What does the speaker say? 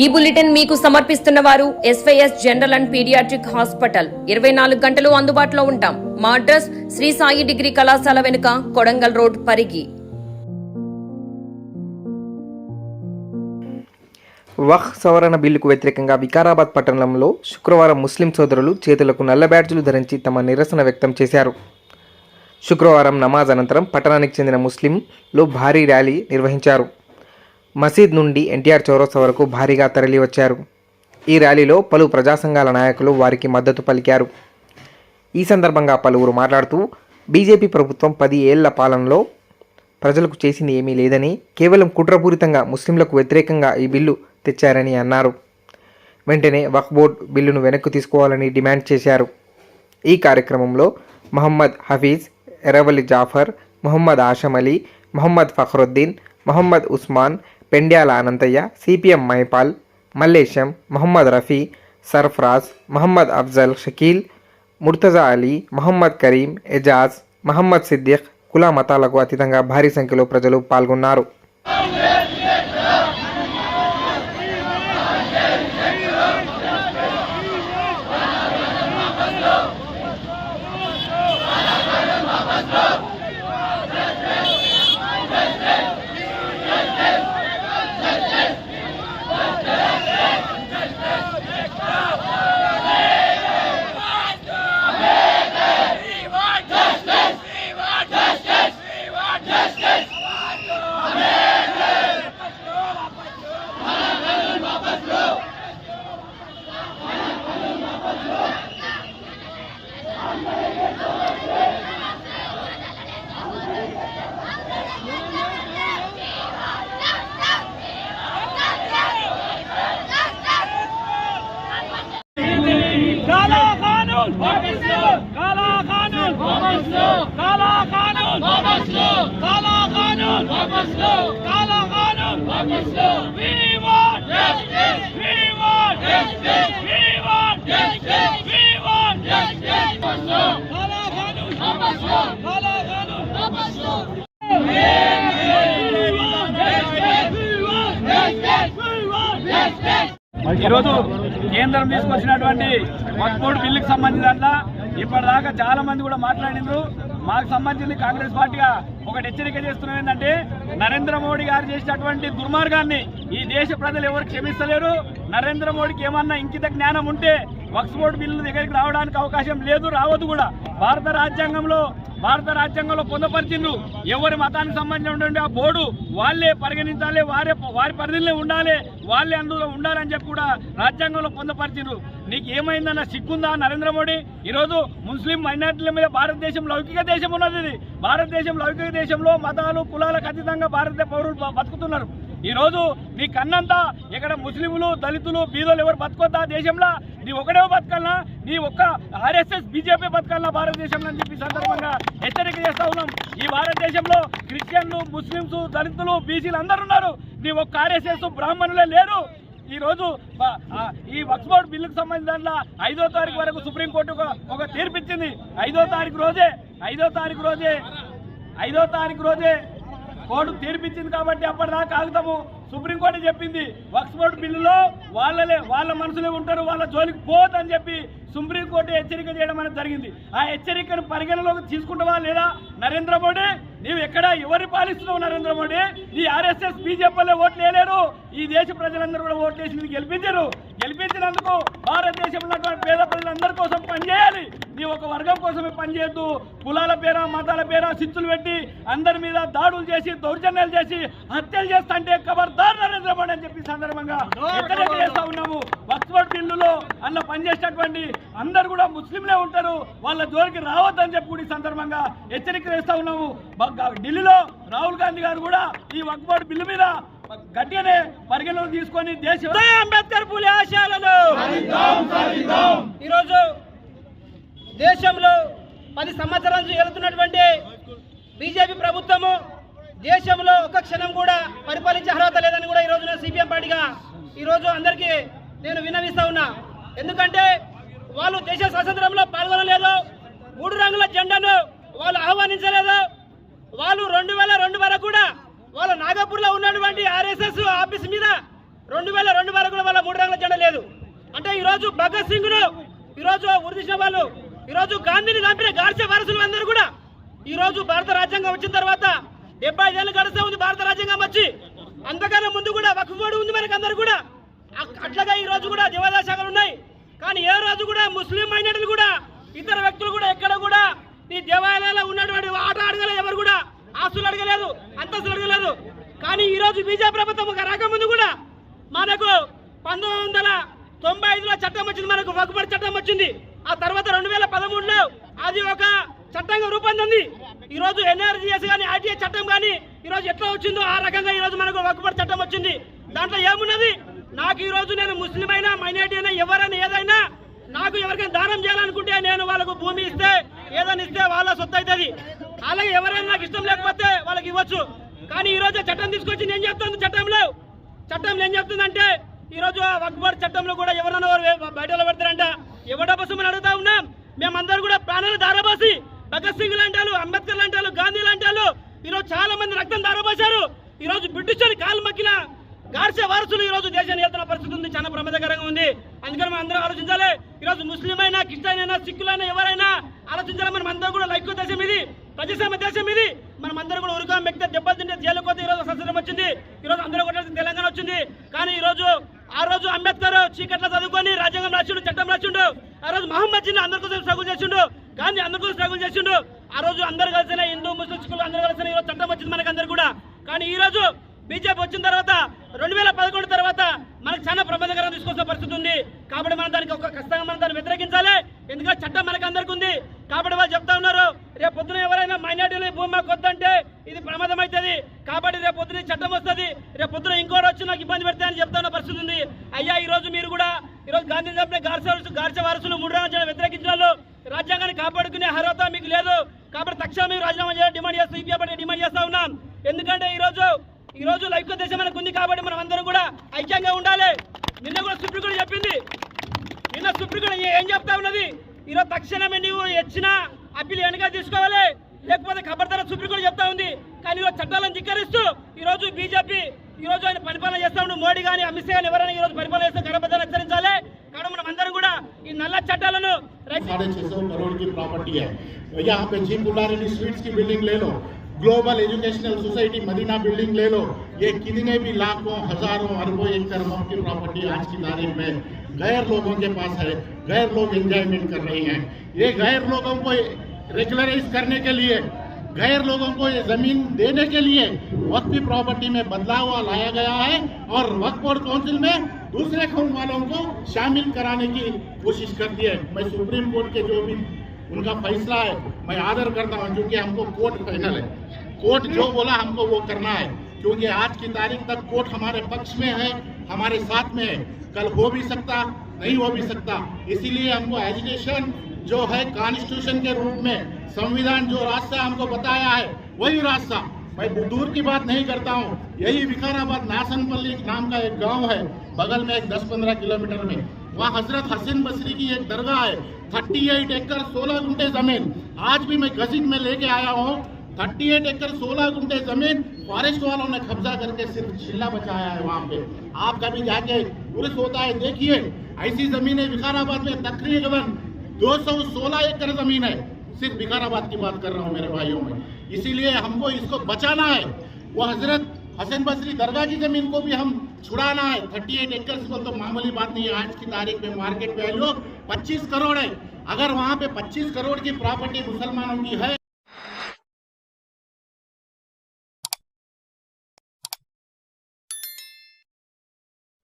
ఈ బులెటిన్ మీకు సమర్పిస్తున్న వారు SYS general and paediatric hospital. ఇరవై నాలుగు గంటలు అందుబాటులో ఉంటాం. మా అడ్రస్ శ్రీ సాయి డిగ్రీ కళాశాల వెనుక కొడంగల్ రోడ్ పరిగి. వహ్ సవరణ బిల్లుకు వ్యతిరేకంగా వికారాబాద్ పట్టణంలో శుక్రవారం ముస్లిం సోదరులు చేతులకు నల్ల బ్యాడ్జీలు ధరించి తమ నిరసన వ్యక్తం చేశారు. శుక్రవారం నమాజ్ అనంతరం పట్టణానికి చెందిన ముస్లింలు భారీ ర్యాలీ నిర్వహించారు. మసీద్ నుండి ఎన్టీఆర్ చౌరస్తా వరకు భారీగా తరలివచ్చారు. ఈ ర్యాలీలో పలు ప్రజా సంఘాల నాయకులు వారికి మద్దతు పలికారు. ఈ సందర్భంగా పలువురు మాట్లాడుతూ బీజేపీ ప్రభుత్వం పది ఏళ్ళ పాలనలో ప్రజలకు చేసింది ఏమీ లేదని కేవలం కుట్రపూరితంగా ముస్లింలకు వ్యతిరేకంగా ఈ బిల్లు తెచ్చారని అన్నారు. వెంటనే వక్ఫ్ బోర్డ్ బిల్లును వెనక్కి తీసుకోవాలని డిమాండ్ చేశారు. ఈ కార్యక్రమంలో మహమ్మద్ హఫీజ్ ఎరవలి జాఫర్ మొహమ్మద్ ఆషం అలీ మొహమ్మద్ ఫఖరుద్దీన్ మొహమ్మద్ ఉస్మాన్ పెండ్యాల అనంతయ్య సిపిఎం మైపాల్ మల్లేశం మొహమ్మద్ రఫీ సర్ఫరాజ్ మహమ్మద్ అఫ్జల్ షకీల్ ముర్తజా అలీ మహమ్మద్ కరీం ఎజాజ్ మహమ్మద్ సిద్దిక్ కుల మతాలకు అతీతంగా భారీ సంఖ్యలో ప్రజలు పాల్గొన్నారు. kanun! Babaslık! Kala kanun! Babaslık! Kala kanun! Babaslık! Kala kanun! Babaslık! Kala kanun! Babaslık! We want justice! We want justice! We want justice! We want justice! Babaslık! Kala kanun! Babaslık! Kala kanun! Babaslık! ఈరోజు కేంద్రం తీసుకొచ్చినటువంటి వక్ఫ్ బిల్లుకి సంబంధించిన ఇప్పటిదాకా చాలా మంది కూడా మాట్లాడినారు. మాకు సంబంధించి కాంగ్రెస్ పార్టీగా ఒకటి హెచ్చరిక చేస్తున్నాం ఏంటంటే నరేంద్ర మోడీ గారు చేసినటువంటి దుర్మార్గాన్ని ఈ దేశ ప్రజలు ఎవరు క్షమిస్తలేరు. నరేంద్ర మోడీకి ఏమన్నా ఇంకిత జ్ఞానం ఉంటే వక్స్ బోర్డు బిల్లు దగ్గరికి రావడానికి అవకాశం లేదు రావద్దు కూడా. భారత రాజ్యాంగంలో భారత రాజ్యాంగంలో పొందపరిచిండ్రు. ఎవరి మతానికి సంబంధించిన ఆ బోర్డు వాళ్ళే పరిగణించాలి వారే వారి పరిధిలో ఉండాలి వాళ్ళే అందులో ఉండాలని చెప్పి కూడా రాజ్యాంగంలో పొందపరిచిండ్రు. నీకు ఏమైందన్న సిగ్గుందా నరేంద్ర మోడీ? ఈరోజు ముస్లిం మైనార్టీల మీద భారతదేశం లౌకిక దేశం ఉన్నది ఇది. భారతదేశం లౌకిక దేశంలో మతాలు కులాలకు అతీతంగా భారత పౌరులు బతుకుతున్నారు. ఈ రోజు నీ కన్నంతా ఇక్కడ ముస్లింలు దళితులు బీదోలు ఎవరు బతుకొద్దా దేశంలో? నీ ఒకడే బతకాలనా? నీ ఒక్క ఆర్ఎస్ఎస్ బీజేపీ బతకాలనా భారతదేశంలో చెప్పి సందర్భంగా హెచ్చరిక చేస్తా ఉన్నాం. ఈ భారతదేశంలో క్రిస్టియన్లు ముస్లింలు దళితులు బీసీలు అందరు ఉన్నారు. నీ ఒక్క ఆర్ఎస్ఎస్ బ్రాహ్మణులే లేరు. ఈ రోజు ఈ వక్స్బోర్డ్ బిల్లుకు సంబంధించిన దాంట్లో ఐదో తారీఖు వరకు సుప్రీంకోర్టు ఒక ఒక తీర్పు ఇచ్చింది ఐదో తారీఖు రోజే ఐదో తారీఖు రోజే ఐదో తారీఖు రోజే కోర్టు తీర్పిచ్చింది కాబట్టి అప్పటిదాకా ఆగుతాము. సుప్రీంకోర్టు చెప్పింది వక్స్ బోర్డు బిల్లులో వాళ్ళలే వాళ్ళ మనసులే ఉంటారు వాళ్ళ జోలికి పోదని చెప్పి సుప్రీంకోర్టు హెచ్చరిక చేయడం అనేది జరిగింది. ఆ హెచ్చరికను పరిగణలోకి తీసుకుంటావా లేదా? నరేంద్ర మోడీ నీవు ఎక్కడ? ఎవరిని పాలిస్తున్నావు నరేంద్ర మోడీ? ఈ ఆర్ఎస్ఎస్ బీజేపీలో ఓట్లు వేయలేరు. ఈ దేశ ప్రజలందరూ కూడా ఓట్లు వేసి నీకు గెలిపించారు. గెలిపించినందుకు భారతదేశంలో ఉన్నటువంటి పేద ప్రజలందరి కోసం పనిచేయాలి. నీ ఒక వర్గం కోసమే పనిచేయద్దు. కులాల పేర మతాల పేర సిచ్చులు పెట్టి అందరి మీద దాడులు చేసి దౌర్జన్యాలు చేసి హత్యలు చేస్తా అంటే ఖబర్దార్ నరేంద్ర మోడీ అని చెప్పి సందర్భంగా ఎక్కడెక్కడ చేస్తా ఉన్నాము. వక్ఫ్ బిల్లులో అన్న పనిచేసేటటువంటి అందరు కూడా ముస్లింలే ఉంటారు. వాళ్ళ జోలికి రావద్దని చెప్పి కూడా ఈ సందర్భంగా హెచ్చరిక చేస్తా ఉన్నాము. ఢిల్లీలో రాహుల్ గాంధీ గారు కూడా ఈ వక్బోర్డ్ బిల్లు మీద గట్టిగానే పరిగణలో తీసుకొని దేశ అంబేద్కర్ పులి ఆశయాలను ఈరోజు దేశంలో పది సంవత్సరాల నుంచి వెళుతున్నటువంటి బీజేపీ ప్రభుత్వము దేశంలో ఒక క్షణం కూడా పరిపాలించే అర్హత లేదని కూడా ఈరోజు నేను సిపిఎం పార్టీగా ఈరోజు అందరికీ నేను విన్నవిస్తా ఉన్నా. ఎందుకంటే వాళ్ళు దేశ స్వాతంత్రంలో పాల్గొనలేదు మూడు రంగుల జెండాను వాళ్ళు ఆహ్వానించలేదు. వాళ్ళు రెండు వేల రెండు వరకు కూడా వాళ్ళ నాగపూర్లో ఉన్నటువంటి ఆర్ఎస్ఎస్ ఆఫీస్ మీద రెండు వేల రెండు వరకు కూడా ఎజెండా లేదు. అంటే ఈరోజు భగత్ సింగ్ను ఈరోజు ఉరిదీసిన వాళ్ళు ఈరోజు గాంధీని చంపిన గాడ్సే వారసులు అందరూ కూడా ఈరోజు భారత రాజ్యాంగం వచ్చిన తర్వాత డెబ్బై ఐదేళ్ళు గడుస్తూ ఉంది భారత రాజ్యాంగం వచ్చి. అంతకన్నా ముందు కూడా వక్ఫ్ ఉంది మనకి అందరు కూడా. అట్లాగా ఈ రోజు కూడా దేవాదాయ శాఖలు ఉన్నాయి. కానీ ఏ రోజు కూడా ముస్లిం మైనార్టీలు కూడా ఇతర వ్యక్తులు కూడా ఎక్కడ కూడా ఈ దేవాలయాల్లో ఉన్నటువంటి ఆట ఆడగల ఎవరు కూడా ఆస్తులు అడగలేదు అంతస్తులు అడగలేదు. కానీ ఈరోజు బీజేపీ ప్రభుత్వం ఒక రాకముందు కూడా మనకు పంతొమ్మిది వందల తొంభై ఐదులో చట్టం వచ్చింది మనకు వగ్గుబడి చట్టం వచ్చింది. ఆ తర్వాత రెండు వేల పదమూడులో అది ఒక చట్టంగా రూపొందింది. ఈ రోజు ఎన్ఆర్జీఎస్ కానీ ఆర్టీఏ చట్టం కానీ ఈరోజు ఎట్లా వచ్చిందో ఆ రకంగా ఈరోజు మనకు వగ్గుబడి చట్టం వచ్చింది. దాంట్లో ఏమున్నది? నాకు ఈరోజు నేను ముస్లిం అయినా మైనార్టీ అయినా ఎవరైనా ఏదైనా నాకు ఎవరికైనా దానం చేయాలనుకుంటే నేను వాళ్ళకు భూమి ఇస్తే ఏదైనా ఇస్తే వాళ్ళ సొత్తు అవుతుంది అలాగే ఎవరైనా నాకు ఇష్టం లేకపోతే వాళ్ళకి ఇవ్వచ్చు. కానీ ఈ చట్టం తీసుకొచ్చి నేను చెప్తాను చట్టంలో చట్టం ఏం చెప్తుందంటే ఈరోజు రోజు ఆ చట్టంలో కూడా ఎవరన్నా బయటలో పెడతారంట. ఎవడ బస్సు మనం అడుగుతా ఉన్నాం. మేమందరూ కూడా ప్రాణాలు దారబోసి భగత్ సింగ్ లాంటాలు అంబేద్కర్ లాంటాలు గాంధీ లాంటాలు ఈ రోజు చాలా మంది రక్తం దారబోసారు ఈరోజు బ్రిటిష్ బ్రిటిష్ కాలు మక్కిన గార్సే వారసులు ఈరోజు దేశాన్ని వెళ్తున్న పరిస్థితి ఉంది. చాలా ప్రమాదకరంగా ఉంది. అందుకని మనం అందరం ఆలోచించాలి. ఈ రోజు ముస్లిం అయినా క్రిస్టియన్ అయినా సిక్కులైనా ఎవరైనా ఆలోచించాలి మనం అందరూ కూడా లైక్ దేశం ఇది ప్రజాస్వామ్య దేశం ఇది. మనం అందరూ కూడా ఉరుకాం వ్యక్తి దెబ్బలు తింటే జైలు పోతే ఈ రోజు సంవత్సరం వచ్చింది. ఈరోజు అందరూ కూడా తెలంగాణ వచ్చింది. కానీ ఈరోజు ఆ రోజు అంబేద్కర్ చీకట్లో చదువుకొని రాజ్యాంగం రాసిండు చట్టం రాసిండు. ఆ రోజు మహమ్మద్ జిన్ అందరి కోసం స్ట్రగుల్ చేసిండు. గాంధీ అందరి కోసం స్ట్రగుల్ చేసిండు. ఆ రోజు అందరు కలిసిన హిందూ ముస్లిం సిక్కులు అందరూ కలిసిన ఈరోజు చట్టం వచ్చింది మనకి అందరు కూడా. కానీ ఈ రోజు బీజేపీ వచ్చిన తర్వాత రెండు వేల పదకొండు తర్వాత మనకు చాలా ప్రమాదకరం తీసుకొచ్చిన పరిస్థితి ఉంది. కాబట్టి మనం దానికి ఒక ఖచ్చితంగా మనం దాన్ని వ్యతిరేకించాలి. ఎందుకంటే చట్టం మనకు అందరికి ఉంది. కాబట్టి వాళ్ళు చెప్తా ఉన్నారు రేపు పొద్దున ఎవరైనా మైనార్టీలు భూమి మాకు వద్దంటే ఇది ప్రమాదం అవుతుంది కాబట్టి రేపు పొద్దున చట్టం వస్తుంది. రేపు పొద్దున ఇంకోటి వచ్చి నాకు ఇబ్బంది పెడతాయని చెప్తా ఉన్న పరిస్థితి ఉంది. అయ్యా ఈ రోజు మీరు కూడా ఈ రోజు గాంధీ చంపిన గార్స గార్చ వారసులు మూడు రాజ్యాలు వ్యతిరేకించిన వాళ్ళు రాజ్యాంగాన్ని కాపాడుకునే అర్హత మీకు లేదు. కాబట్టి తక్షణం మీరు రాజీనామా చేయాలని డిమాండ్ చేస్తూ ఈపీఎఫ్ డిమాండ్ చేస్తా ఉన్నాం. ఎందుకంటే ఈరోజు రోజు ఈ రోజు లైఫ్ దేశం మనకు ఉంది కాబట్టి మనం అందరం కూడా ఐక్యంగా ఉండాలి నిన్న కూడా సుప్రీంకోర్టు చెప్పింది నిన్న సుప్రీంకోర్టు ఏం చెప్తా ఉన్నది ఈరోజు తక్షణమే నువ్వు ఇచ్చిన అప్పీల్ వెనక తీసుకోవాలి లేకపోతే ఖబర్దార సుప్రీంకోర్టు చెప్తా ఉంది కానీ ఈరోజు చట్టాలను ధిక్కరిస్తూ ఈ రోజు బీజేపీ ఈ రోజు ఆయన పరిపాలన చేస్తా ఉండు మోడీ కానీ అమిత్ షా కానీ ఎవరైనా ఈ రోజు పరిపాలన చేస్తే గర్భధారణ హెచ్చరించాలి కాబట్టి మనం అందరం కూడా ఈ నల్ల చట్టాలను రైతు साढ़े छह सौ करोड़ की प्रॉपर्टी है यहाँ पे जिम बुलारेली स्वीट्स की बिल्डिंग ले लो global educational society Madina building ले लो। ये कितने भी लाखों, हज़ारों, अरबों एकड़ की प्रॉपर्टी आज की तारीख में गैर लोगों के पास है, गैर लोग एंजॉयमेंट कर रहे हैं। ये गैर लोगों को रेगुलराइज करने के लिए, गैर लोगों को ये ज़मीन देने के लिए वक्त की प्रॉपर्टी में बदलाव लाया गया है और वक्त बोर्ड काउंसिल में दूसरे खून वालों को शामिल कराने की कोशिश करती है। मैं सुप्रीम कोर्ट के जो भी उनका फैसला है। मैं आदर करता हूँ क्योंकि हमको कोर्ट फाइनल है। कोर्ट जो बोला हमको वो करना है। क्योंकि आज की तारीख तक कोर्ट हमारे पक्ष में है, हमारे साथ में है। कल हो भी सकता, नहीं हो भी सकता। इसीलिए हमको एजुकेशन जो है कॉन्स्टिट्यूशन के रूप में, संविधान जो रास्ता हमको बताया है, वही रास्ता। मैं दूर की बात नहीं करता हूँ। यही विकाराबाद नासनपल्ली नाम का एक गाँव है, बगल में एक 10-15 किलोमीटर में। वहाँ हज़रत हसन बसरी की एक दरगाह है 38 एकड़ 16 गुंठे ज़मीन। आज भी मैं गजिट में लेके आया हूँ 38 एकड़ 16 गुंठे ज़मीन, फॉरेस्ट वालों ने कब्जा करके सिर्फ़ चिल्ला बचाया है वहाँ पे। आप कभी जाके टूरिस्ट होता है, देखिए, ऐसी जमीनें विकाराबाद में तकरीबन 216 एकड़ ज़मीन है। सिर्फ़ विकाराबाद की बात कर रहा हूँ मेरे भाइयों में। इसीलिए हमको इसको बचाना है। वो हज़रत हसन बसरी दरगाह की ज़मीन को भी हम छुड़ाना है। 38 एकर्स को तो मामूली बात नहीं है। आज की तारीख में मार्केट वैल्यू 25 करोड़ है। अगर वहाँ पे 25 करोड़ की प्रॉपर्टी मुसलमानों की है